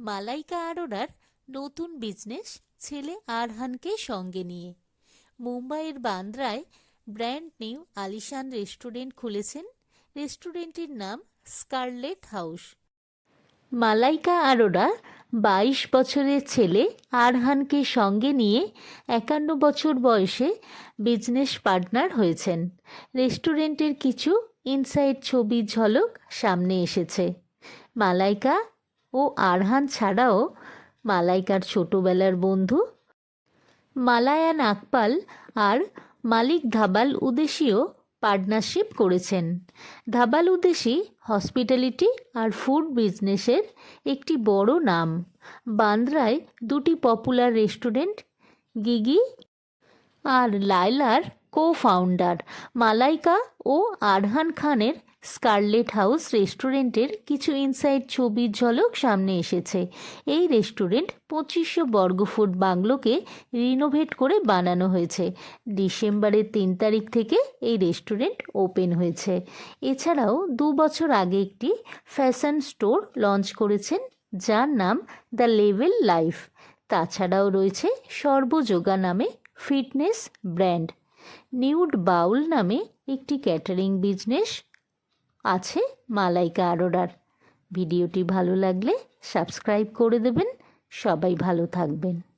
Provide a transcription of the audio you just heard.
মালাইকা আরোরার নতুন বিজনেস ছেলে আরহানকে সঙ্গে নিয়ে। মুম্বাইয়ের বান্দ্রায় ব্র্যান্ড নিউ আলিশান রেস্টুরেন্ট খুলেছেন। রেস্টুরেন্টের নাম স্কারলেট হাউস মালাইকা আরোরা বাইশ বছরের ছেলে আরহানকে সঙ্গে নিয়ে একান্ন বছর বয়সে বিজনেস পার্টনার হয়েছেন। রেস্টুরেন্টের কিছু ইনসাইড ছবির ঝলক সামনে এসেছে। মালাইকা ও আরহান ছাড়াও মালাইকার ছোটবেলার বন্ধু। মালায়ান আকপাল আর মালিক ধাবাল উদেশিও পার্টনারশিপ করেছেন। ধাবাল উদ্দেশী হসপিটালিটি আর ফুড বিজনেসের একটি বড় নাম। বান্দ্রায় দুটি পপুলার রেস্টুরেন্ট, গিগি আর লাইলার কো ফাউন্ডার মালাইকা ও আরহান খানের স্কারলেট হাউস রেস্টুরেন্টের কিছু ইনসাইড ছবির ঝলক সামনে এসেছে। এই রেস্টুরেন্ট পঁচিশশো বর্গফুট বাংলোকে রিনোভেট করে বানানো হয়েছে। ডিসেম্বরের তিন তারিখ থেকে এই রেস্টুরেন্ট ওপেন হয়েছে। এছাড়াও দু বছর আগে একটি ফ্যাশন স্টোর লঞ্চ করেছেন, যার নাম দ্য লেভেল লাইফ। তাছাড়াও রয়েছে সর্বযোগা নামে ফিটনেস ব্র্যান্ড। নিউড বাউল নামে একটি ক্যাটারিং বিজনেস আছে মালাইকা আরোরার। ভিডিওটি ভালো লাগলে সাবস্ক্রাইব করে দেবেন। সবাই ভালো থাকবেন।